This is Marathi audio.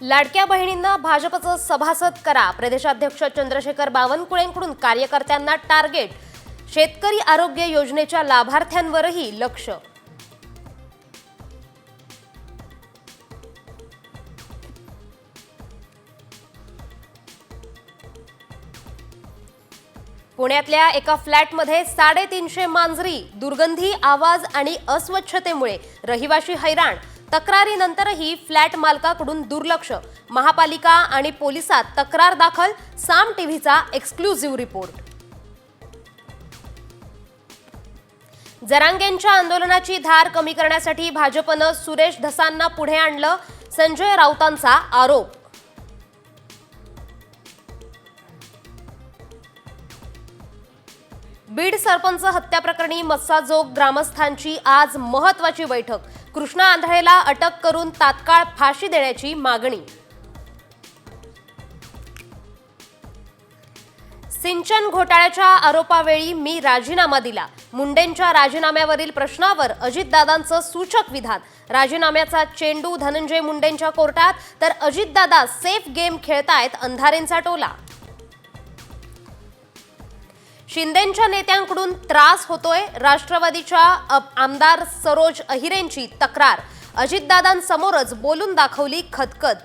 लाडक्या बहिणींना भाजपचं सभासद करा. प्रदेशाध्यक्ष चंद्रशेखर बावनकुळेंकडून कार्यकर्त्यांना टार्गेट. शेतकरी आरोग्य योजनेच्या लाभार्थ्यांवरही लक्ष. पुण्यातल्या एका फ्लॅटमध्ये साडेतीनशे मांजरी दुर्गंधी आवाज आणि अस्वच्छतेमुळे रहिवाशी हैराण. तक्रारीनंतरही फ्लॅट मालकाकडून दुर्लक्ष. महापालिका आणि पोलिसात तक्रार दाखल साम टीव्हीचा एक्सक्लुझिव्ह रिपोर्ट. जरांगेंच्या आंदोलनाची धार कमी करण्यासाठी भाजपनं सुरेश धसांना पुढे आणलं संजय राऊतांचा आरोप. बीड सरपंच हत्या प्रकरणी मस्साजोग ग्रामस्थांची आज महत्वाची बैठक. कृष्णा आंधळेला अटक करून तात्काळ फाशी देण्याची मागणी. सिंचन घोटाळ्याच्या आरोपावेळी मी राजीनामा दिला. मुंडेंच्या राजीनाम्यावरील प्रश्नावर अजितदादांचं सूचक विधान. राजीनाम्याचा चेंडू धनंजय मुंडेंच्या कोर्टात तर अजितदादा सेफ गेम खेळतायत अंधारेंचा टोला. शिंदेंच्या नेत्यांकडून त्रास होतोय. राष्ट्रवादीच्या आमदार सरोज अहिरेंची तक्रार. अजितदादांसमोरच बोलून दाखवली खदखद.